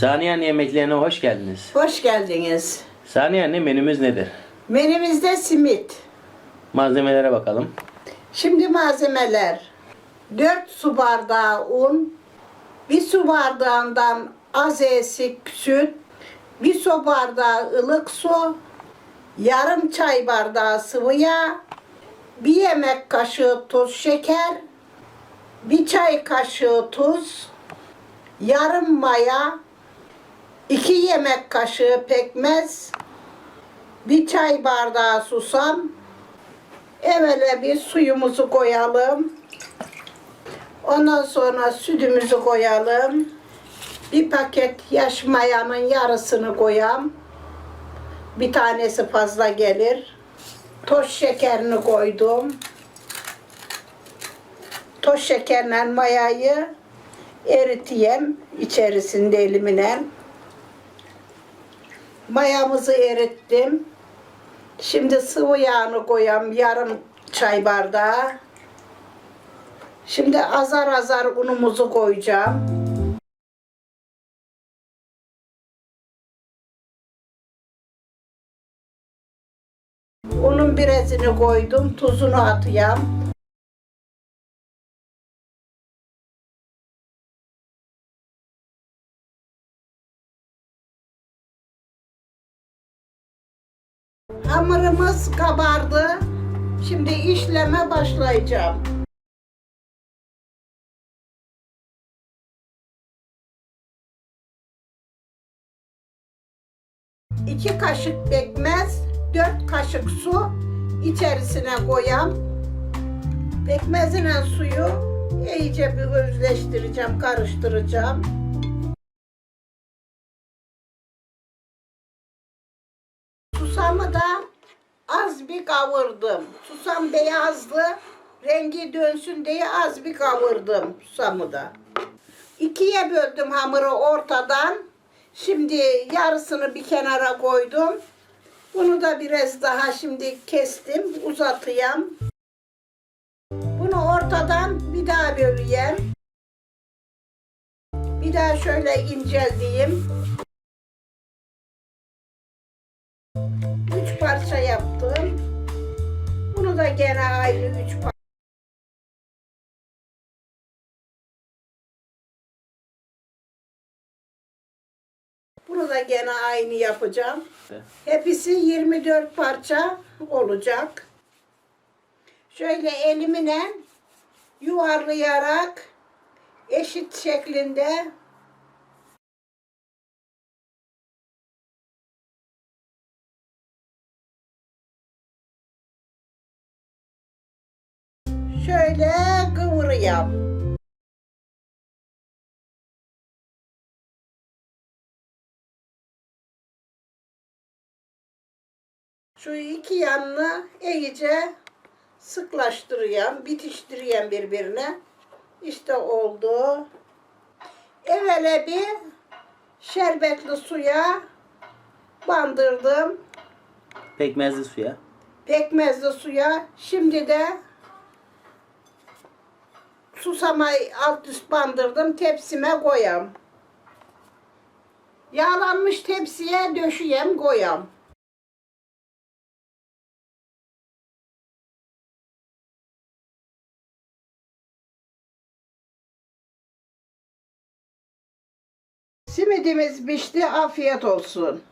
Saniye anne yemeklerine hoş geldiniz. Hoş geldiniz. Saniye anne menümüz nedir? Menümüzde simit. Malzemelere bakalım. Şimdi malzemeler. 4 su bardağı un, 1 su bardağından az esik süt, 1 su bardağı ılık su, yarım çay bardağı sıvı yağ, 1 yemek kaşığı tuz şeker, 1 çay kaşığı tuz, yarım maya, 2 yemek kaşığı pekmez, 1 çay bardağı susam, Evvela bir suyumuzu koyalım. Ondan sonra sütümüzü koyalım. Bir paket yaş mayanın yarısını koyam. Bir tanesi fazla gelir. Toz şekerini koydum. Toz şekerle mayayı eriteyim içerisinde elimle. Mayamızı erittim. Şimdi sıvı yağını koyam yarım çay bardağı. Şimdi azar azar unumuzu koyacağım. Unun birazını koydum, tuzunu atayım. Hamurumuz kabardı. Şimdi işleme başlayacağım. İki kaşık pekmez, dört kaşık su içerisine koyam. Pekmezine suyu iyice bir özleştireceğim, karıştıracağım. Susamı da az bir kavurdım. Susam beyazdı. Rengi dönsün diye az bir kavurdum susamı da. İkiye böldüm hamuru ortadan. Şimdi yarısını bir kenara koydum. Bunu da biraz daha şimdi kestim, uzatayım. Bunu ortadan bir daha böleyim. Bir daha şöyle incelteyim. Gene aynı üç parça. Bunu da gene aynı yapacağım. Hepsi 24 parça olacak. Şöyle elimle yuvarlayarak eşit şeklinde şöyle kıvırıyorum. Şu iki yanını iyice sıklaştırıyorum, bitiştiriyorum birbirine. İşte oldu. Evvela bir şerbetli suya bandırdım. Pekmezli suya. Pekmezli suya. Şimdi de susamayı alt üst bandırdım. Tepsime koyam. Yağlanmış tepsiye döşüyem koyam. Simidimiz pişti. Afiyet olsun.